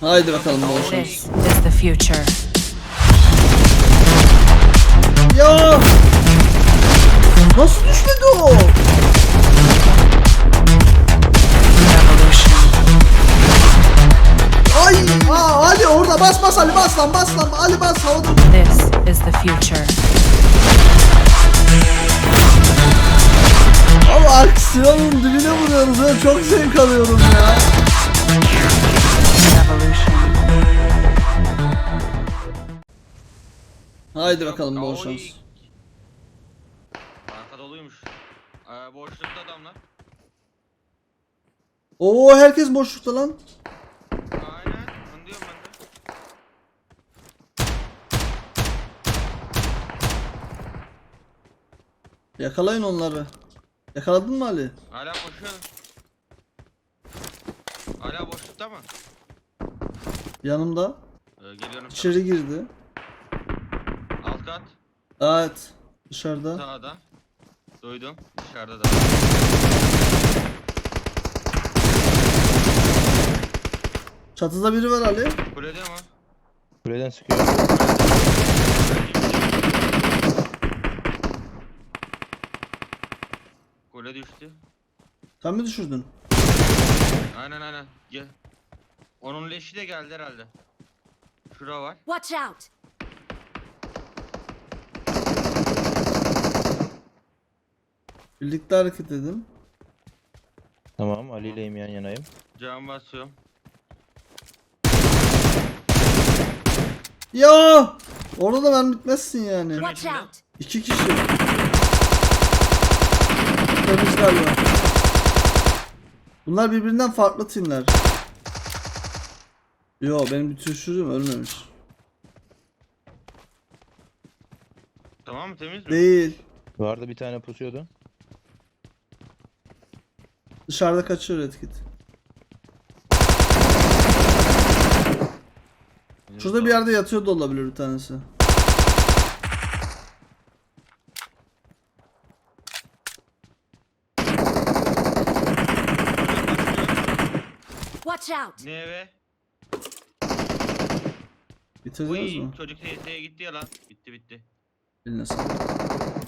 Haydi bakalım. This is the future. Ya! Nasıl düşmedi o? Revolution. Ay! Aa, Ali orada bas bas Ali bas lan bas lan Ali bas havada. This is the future. Abi aksiyonun dibine vuruyoruz ya çok zevk alıyorum ya. Haydi bakalım bol şans. Arka doluymuş. Ee, boşlukta adamlar. Oo herkes boşlukta lan. Aynen. Onu diyorum ben de. Yakalayın onları. Yakaladın mı Ali? Hala koşuyor. Hala boşlukta mı? Yanımda. Ee, geliyorum. İçeri girdi. Evet. Dışarıda. Sağda. Duydum. Dışarıda da. Çatıda biri var Ali. Kulede mi? Kuleden sıkıyor. Kule düştü. Sen mi düşürdün? Aynen aynen. Gel. Onun leşi de geldi herhalde. Şura var. Watch out! Birlikte hareket edin. Tamam Ali ileyim yan yanayım. Can basıyorum. Ya! Orada da ben bitmezsin yani. Watch out! İki kişi. Temiz galiba. Bunlar birbirinden farklı timler. Yo benim bir düşürdüğüm ölmemiş. Tamam mı temiz mi? Değil. Vardı bir tane pusuyordu. Dışarıda kaçıyor etkit. Şurada bir yerde yatıyor da olabilir bir tanesi. Watch out! Ne eve? Bitirdiniz Uy, mi? çocuk TS'ye gitti ya lan. Bitti bitti. Eline sağlık.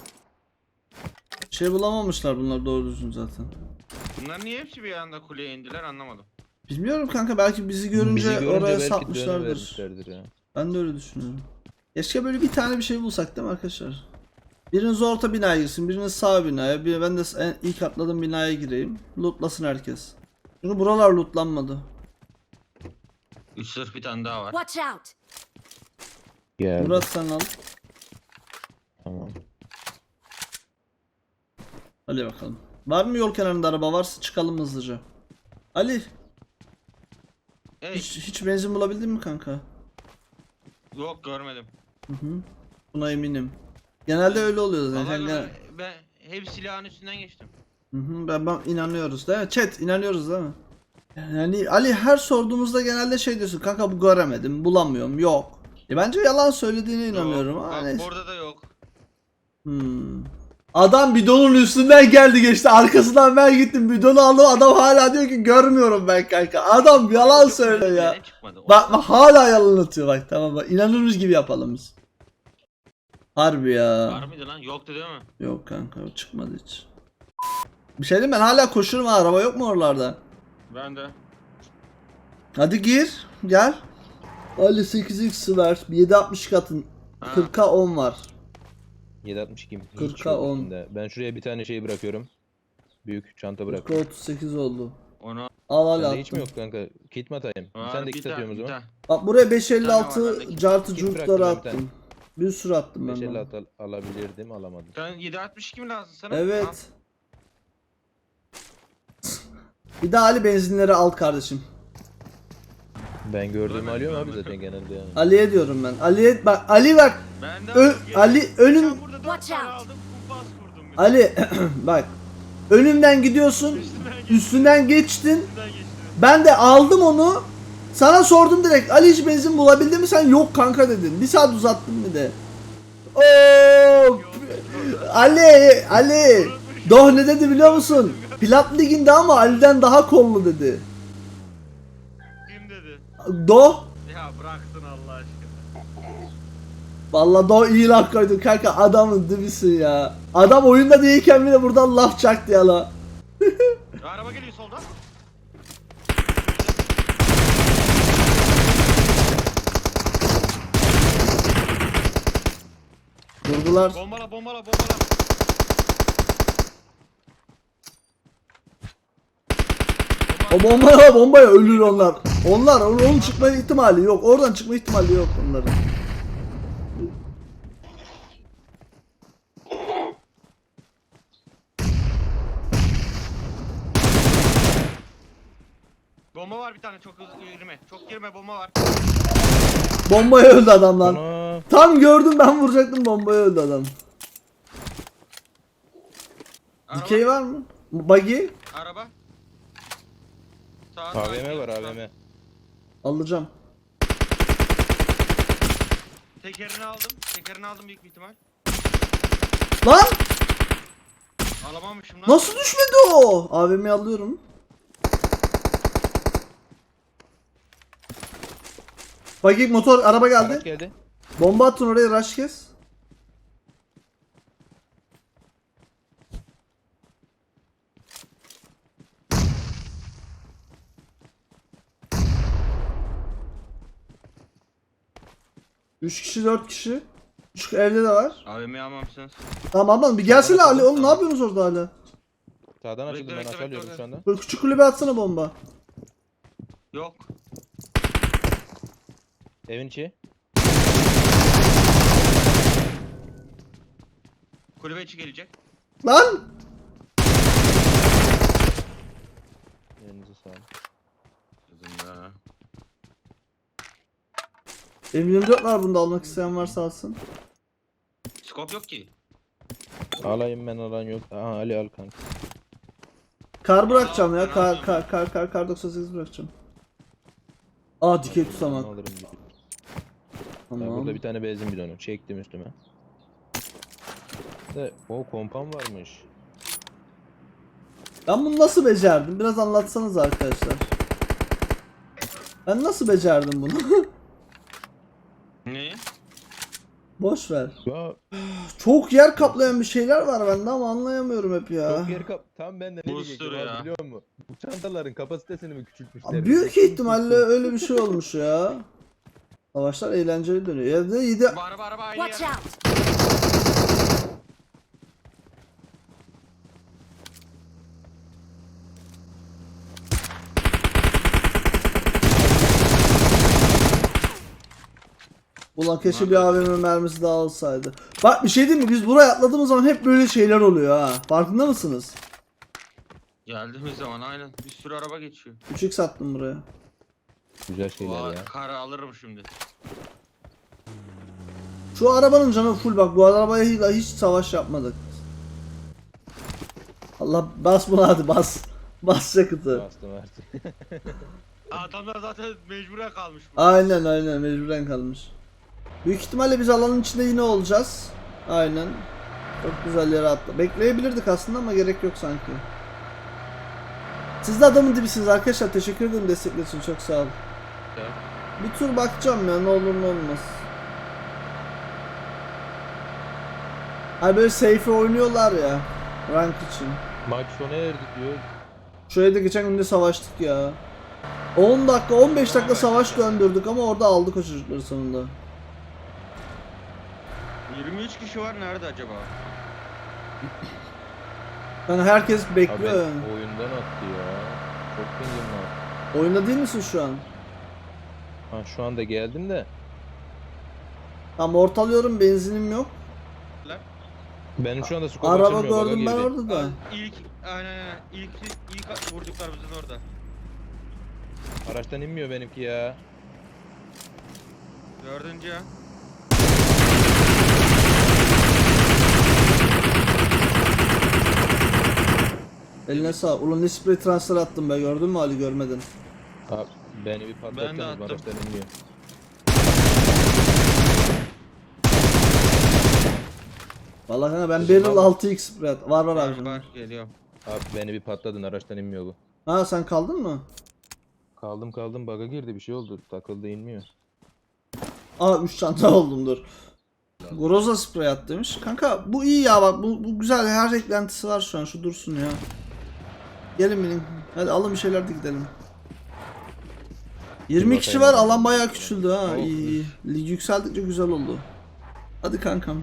Şey bulamamışlar bunlar doğru düzgün zaten. Bunlar niye hepsi bir anda kuleye indiler anlamadım. Bilmiyorum kanka belki bizi görünce, Bizi görünce oraya belki sapmışlardır. ya. Ben de öyle düşünüyorum. Keşke böyle bir tane bir şey bulsak değil mi arkadaşlar? Biriniz orta binaya girsin, biriniz sağ binaya, bir ben de en ilk atladığım binaya gireyim. Lootlasın herkes. Çünkü buralar lootlanmadı. 3 sırf bir tane daha var. Watch out! Geldi. Murat sen al. Tamam. Hadi bakalım. Var mı yol kenarında araba varsa çıkalım hızlıca. Ali Hey, hiç, hiç benzin bulabildin mi kanka? yok görmedim. Hı hı. Buna eminim. Genelde öyle oluyor zaten. Vallahi görmedim. ben hep silahın üstünden geçtim. Hı hı, ben, ben inanıyoruz değil mi? Chat inanıyoruz değil mi? Yani Ali her sorduğumuzda genelde şey diyorsun kanka bu göremedim bulamıyorum yok. E bence yalan söylediğine inanıyorum Yok, bak, neyse. burada da yok. Hmm. Adam bidonun üstünden geldi geçti arkasından ben gittim bidonu aldım adam hala diyor ki görmüyorum ben kanka. Adam yalan güzel ya. Bak, bak hala yalan atıyor bak tamam bak inanırız gibi yapalım biz. Harbi ya. Var mıydı lan? Yoktu değil mi? Yok kanka çıkmadı hiç. Bir şey diyeyim ben hala koşurum ha araba yok mu oralarda? Ben de. Hadi gir gel. Ali 8x ver 760 katın Ha. 40'a 10 var. 762 hiç 40'a yok 10. üstünde. Ben şuraya bir tane şey bırakıyorum. Büyük çanta 40'a bırakıyorum. 38 oldu. Onu Al al Sende hiç mi attım. yok kanka? Kit mi atayım? var, Sen de bir kit tane, atıyorum o bir zaman. tane. Bak buraya var, 556 bende cartı curtları ben bir attım. Bir sürü attım ben 550 bana. at al- alabilirdim alamadım. Sen 762 mi lazım sana? Al. Evet. Bir de Ali benzinleri al kardeşim. Ben gördüğümü Görmedim, alıyorum abi zaten genelde yani. Ali'ye diyorum ben. Ali'ye bak Ali bak. Ö- gel. Ali önün Sen burada dört Watch tane out. aldım. Kumpas kurdum. bir de. Ali bak. Önümden gidiyorsun. Üstünden geçtin. Üstünden. Ben de aldım onu. Sana sordum direkt. Ali hiç benzin bulabildin mi? Sen yok kanka dedin. Bir saat uzattın bir de. Oo! Ali, Ali. Doh ne dedi biliyor musun? Plat liginde ama Ali'den daha kollu dedi. Do. Ya bıraksın Allah aşkına. Vallahi Do iyi laf koydun kanka adamın dibisin ya. Adam oyunda değilken bile buradan laf çaktı ya la. Ya araba geliyor soldan. Durdular. Bombala bombala bombala. O bombaya bombaya ölür onlar. Onlar onun çıkma ihtimali yok. Oradan çıkma ihtimali yok onların. Bomba var bir tane çok hızlı girme. Çok girme bomba var. Bombaya öldü adam lan. Ana. Tam gördüm ben vuracaktım bombaya öldü adam. Araba, Dikey var mı? Buggy Araba. Sağ AVM var AVM. alacağım. Tekerini aldım. Tekerini aldım büyük bir ihtimal. Lan Alamamışım lan. nasıl düşmedi o? AVM'yi alıyorum. Buggy motor araba Araç geldi. geldi. Bomba atın oraya rush kes. Üç kişi dört kişi. Şu evde de var. AVM'yi almamışsınız. Tamam lan bir gelsene Ali oğlum ne yapıyorsunuz orada hala? Sağdan Bekle, açıldım ben bekle, aşağı alıyorum bekle. şu anda. Böyle küçük kulübe atsana bomba. Yok. Evin içi. Kulübe içi gelecek. Lan! Elinize sağlık. Kızım ya. M24 var bunda almak isteyen varsa alsın. Skop yok ki. Alayım ben alan yok. Aha Ali al kanka. Kar bırakacağım ya. Kar kar kar kar kar 98 bırakacağım. Aa dikey Ben tutamak. alırım gibi. Ya Tamam. burada bir tane benzin bidonu. Çektim üstüme. De, o kompan varmış. Ben bunu nasıl becerdim? Biraz anlatsanız arkadaşlar. Ben nasıl becerdim bunu? Boş ver. Ya Çok yer kaplayan bir şeyler var bende ama anlayamıyorum hep ya. çok yer kap... Tam ben de ne Booster diyecektim ya. biliyor musun? Bu çantaların kapasitesini mi küçültmüşler? Abi büyük ihtimalle öyle bir şey olmuş ya. Savaşlar eğlenceli dönüyor. Ya da iyi de araba araba aynı Watch yer. out! Ulan keşke bir AVM mermisi daha olsaydı. Bak bir şey diyeyim mi? Biz buraya atladığımız zaman hep böyle şeyler oluyor ha. Farkında mısınız? Geldiğimiz zaman aynen. Bir sürü araba geçiyor. 3x attım buraya. Güzel şeyler Vay, ya. Kar alırım şimdi. Şu arabanın canı full bak bu arabaya hiç savaş yapmadık. Allah bas bunu hadi bas. Bas yakıtı. Bastım artık. Adamlar zaten mecburen kalmış. Aynen aynen mecburen kalmış. Büyük ihtimalle biz alanın içinde yine olacağız. Aynen. Çok güzel yere attı. Bekleyebilirdik aslında ama gerek yok sanki. Siz de adamın dibisiniz arkadaşlar. Teşekkür ederim destekler için. Çok sağ olun. Bir tur bakacağım ya ne olur ne olmaz. Hani böyle safe oynuyorlar ya. Rank için. Maç sona erdi diyor. Şöyle de geçen gün de savaştık ya. 10 dakika 15 dakika savaş döndürdük ama orada aldık o çocukları sonunda. 23 kişi var nerede acaba? Yani herkes Abi bekliyor yani. oyundan attı ya. Çok benzin var. Oyunda değil misin şu an? Ha şu anda geldim de. Tam ortalıyorum benzinim yok. Benim şu anda skop Araba açılmıyor. bug'a gördüm ben girdi. orada da. İlk aynen aynen. İlk ilk vurduklar bizim orada. Araçtan inmiyor benimki ya. Dördüncü ya. Eline sağ. Ulan ne sprey transfer attım be gördün mü Ali görmedin. Abi beni bir Ben de patlattınız attım. araçtan inmiyor. Vallahi kanka ben Kızım barrel abi. 6x sprey at. Var var Var abi. var geliyorum. Abi beni bir patladın araçtan inmiyor bu. Ha sen kaldın mı? Kaldım kaldım bug'a girdi bir şey oldu. Takıldı inmiyor. Aa 3 çanta oldum dur. Groza sprey at demiş. Kanka bu iyi ya bak bu, bu güzel her eklentisi var şu an şu dursun ya. Gelin benim. Hadi alın bir şeyler de gidelim. 20 kişi var alan bayağı küçüldü ha. İyi iyi. Lig yükseldikçe güzel oldu. Hadi kankam.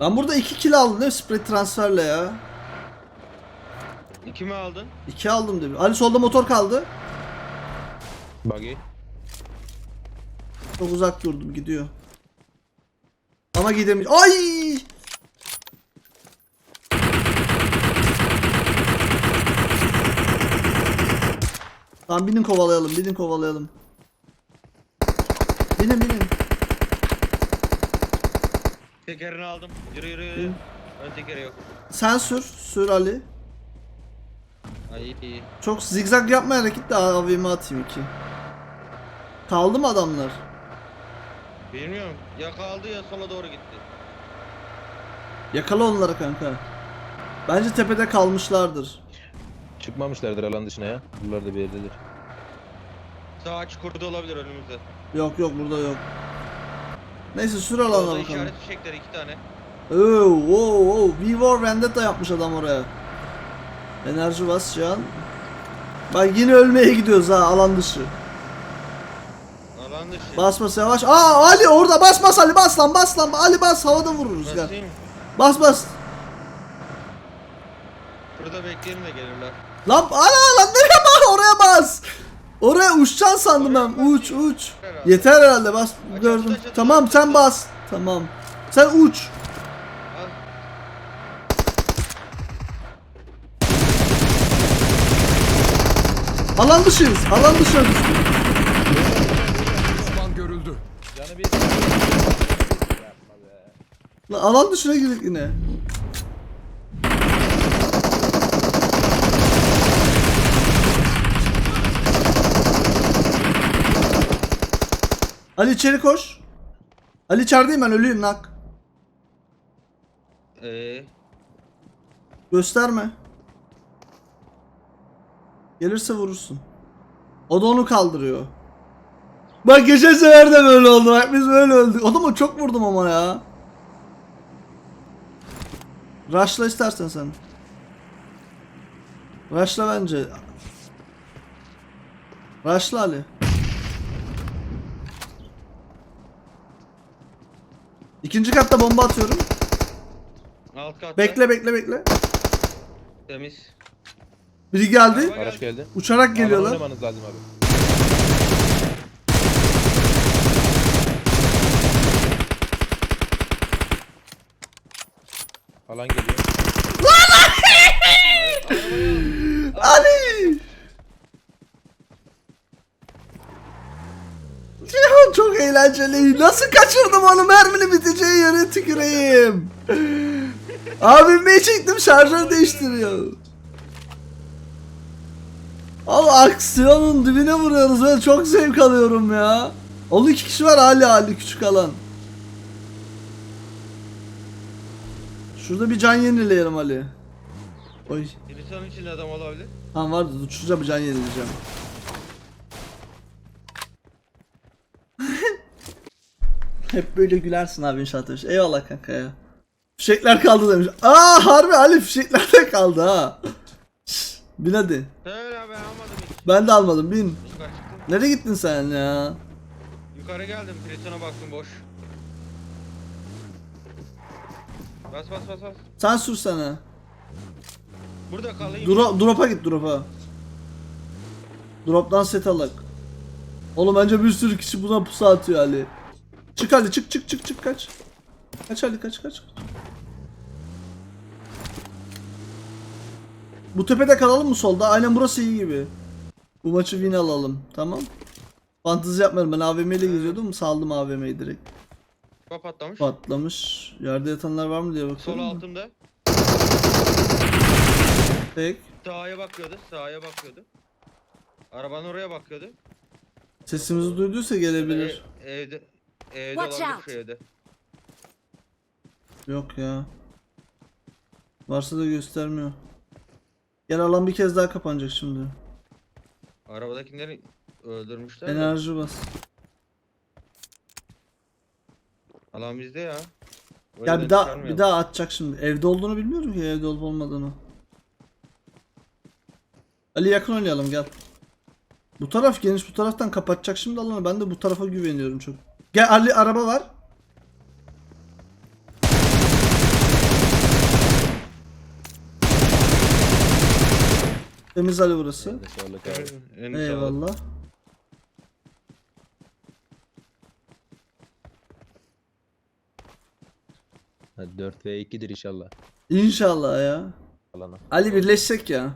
Ben burada 2 kill aldım değil mi sprey transferle ya. Kimi aldın? 2 aldım değil mi? Ali solda motor kaldı. Buggy. Çok uzak durdum gidiyor. Ama gidemiyor. Ay! Tamam binin kovalayalım, binin kovalayalım. Binin binin. Tekerini aldım. Yürü yürü yürü. Hı. Ön tekeri yok. Sen sür, sür Ali. Ay iyi. Çok zigzag yapma hareket de AVM atayım iki. Kaldı mı adamlar? Bilmiyorum. Ya kaldı ya sola doğru gitti. Yakala onları kanka. Bence tepede kalmışlardır. Çıkmamışlardır alan dışına ya. Buralarda bir yerdedir. Sağ çukurda olabilir önümüzde. Yok yok burada yok. Neyse sür alana Orada bakalım. işaret fişekleri iki tane. Oo, wow, wow. V War Vendetta yapmış adam oraya. Enerji bas şu an. Bak yine ölmeye gidiyoruz ha alan dışı. Alan dışı. Bas bas yavaş. Aa Ali orada bas bas Ali bas lan bas lan Ali bas havada vururuz gel. Basayım. Bas bas. Burada bekleyelim de gelirler. Lan ana lan nereye bas oraya bas. Oraya uçacaksın sandım Oraya ben. bas Uç uç. Herhalde. Yeter herhalde bas gördüm. Tamam sen bas. Tamam. Sen uç. Al. Alan dışıyız. Alan dışına düştük. Düşman görüldü. Canı bir. Lan alan dışına girdik yine. Ali içeri koş. Ali içerideyim ben ölüyüm nak. Ee, Gösterme. Gelirse vurursun. O da onu kaldırıyor. Bak geçen sefer de böyle oldu. Bak biz böyle öldük. Adamı çok vurdum ama ya. Rush'la istersen sen. Rush'la bence. Rush'la Ali. İkinci katta bomba atıyorum. alt katta. Bekle bekle bekle. Temiz. Biri geldi. Araç geldi. Uçarak Alan geliyorlar. oynamanız lazım abi. Alan geliyor. Ali! Ya eğlenceli. Nasıl kaçırdım onu merminin biteceği yere tüküreyim. Abim çektim şarjör değiştiriyor. Abi aksiyonun dibine vuruyoruz ben çok zevk alıyorum ya. Oğlum iki kişi var Ali Ali küçük alan. Şurada bir can yenileyelim Ali. Oy. Hindistan içinde adam olabilir. Tamam vardı uçuracağım bir can yenileyeceğim. Hep böyle gülersin abi inşaat demiş. Eyvallah kanka ya. Fişekler kaldı demiş. Aa harbi Ali fişekler de kaldı ha. Bin hadi. Öyle abi ben almadım hiç. Ben de almadım bin. Yukarı çıktım. Nereye gittin sen ya? Yukarı geldim. Prisona baktım boş. Bas bas bas bas. Sen sürsene. Burada kalayım. Dro drop'a git drop'a. Drop'tan set alak. Oğlum bence bir sürü kişi buna pusu atıyor Ali. Çık Ali çık çık çık çık kaç. Kaç Ali kaç kaç. Bu tepede kalalım mı solda? Aynen burası iyi gibi. Bu maçı win alalım. Tamam. Fantezi yapmıyorum ben AVM ile geziyordum saldım AVM'yi direkt. Bak patlamış. Patlamış. Yerde yatanlar var mı diye Sol bakıyorum. da. altımda. Tek. Sağa bakıyordu. Sağa bakıyordu. Arabanın oraya bakıyordu. Sesimizi duyduysa gelebilir. E- evde. Evde Watch olabilir out. şu evde. Yok ya. Varsa da göstermiyor. Gel alan bir kez daha kapanacak şimdi. Arabadakilerin öldürmüşler. de. Enerji bas. Alan bizde ya. Ya Öyle bir daha çıkarmayalım. bir daha atacak şimdi. Evde olduğunu bilmiyorum ki evde olup olmadığını. Ali yakın oynayalım gel. Bu taraf geniş bu taraftan kapatacak şimdi alanı. Ben de bu tarafa güveniyorum çok. Gel Ali araba var. Temiz Ali burası. Sağlık abi. Sağlık. Eyvallah. Hadi 4 ve 2'dir inşallah. İnşallah ya. Alana. Ali birleşsek ya.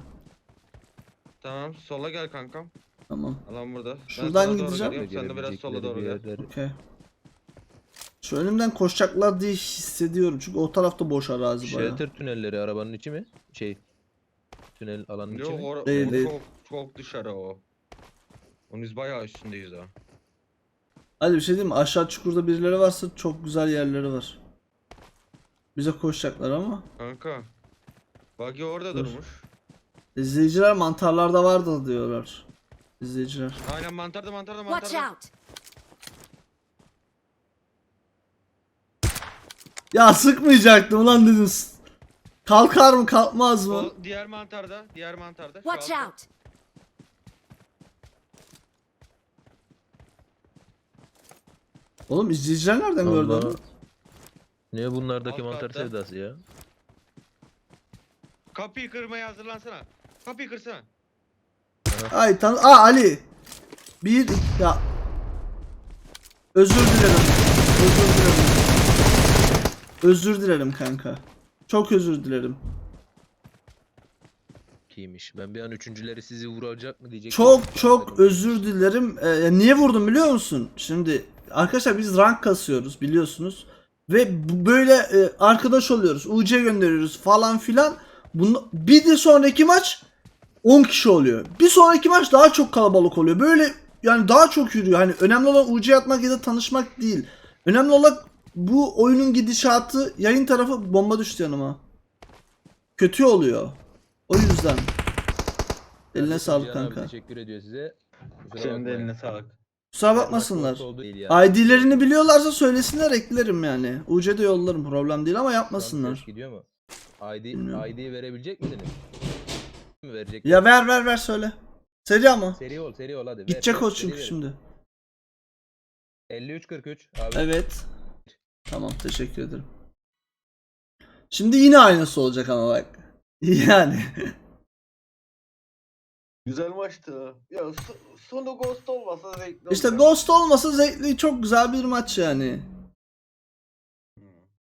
Tamam sola gel kankam. Tamam. Alan burada. Ben Şuradan doğru gideceğim. geliyorum, Sen de biraz sola doğru gel. Okey. Şu önümden koşacaklar diye hissediyorum. Çünkü o tarafta boş arazi bayağı. Shelter tünelleri arabanın içi mi? Şey. Tünel alanın içi Yok mi? or- Değil, o değil. çok çok dışarı o. Onun biz bayağı üstündeyiz daha. Ali bir şey diyeyim mi? Aşağı çukurda birileri varsa çok güzel yerleri var. Bize koşacaklar ama. Kanka. Buggy orada Dur. durmuş. İzleyiciler mantarlarda vardı diyorlar. İzleyiciler. Aynen mantarda mantarda Watch mantarda. out! Ya sıkmayacaktım ulan dedim. Kalkar mı kalkmaz mı? O diğer mantarda, diğer mantarda. Şu Watch altta. out! Oğlum izleyiciler nereden gördü Allah. onu? Ne bunlardaki Alt mantar katta. sevdası ya? Kapıyı kırmaya hazırlansana. Kapıyı kırsana. Ay tan Aa Ali. Bir ya. Özür dilerim. Özür dilerim. Özür dilerim kanka. Çok özür dilerim. Kiymiş. Ben bir an üçüncüleri sizi vuracak mı diyecek. Çok çok özür dilerim. Ee, niye vurdum biliyor musun? Şimdi arkadaşlar biz rank kasıyoruz biliyorsunuz. Ve böyle e, arkadaş oluyoruz. UC gönderiyoruz falan filan. Bunu, bir de sonraki maç 10 kişi oluyor. Bir sonraki maç daha çok kalabalık oluyor. Böyle yani daha çok yürüyor. Hani önemli olan UC atmak ya da tanışmak değil. Önemli olan bu oyunun gidişatı yayın tarafı bomba düştü yanıma. Kötü oluyor. O yüzden. Eline sağlık Cihan abi kanka. Teşekkür ediyor size. Kusura Senin de bakmayın. eline sağlık. Kusura bakmasınlar. değil. ID'lerini biliyorlarsa söylesinler eklerim yani. UC'de yollarım problem değil ama Şu an yapmasınlar. Gidiyor mu? ID, Bilmiyorum. ID'yi verebilecek misiniz? Mi verecek? Ya ver ver ver söyle. Seri ama. Seri ol seri ol hadi. Gidecek ver, o çünkü verin. şimdi. 53 43 abi. Evet. Tamam teşekkür ederim. Şimdi yine aynısı olacak ama bak. Yani. Güzel maçtı. Ya sonu ghost olmasa zevkli işte Ghost olmasa zevkli çok güzel bir maç yani.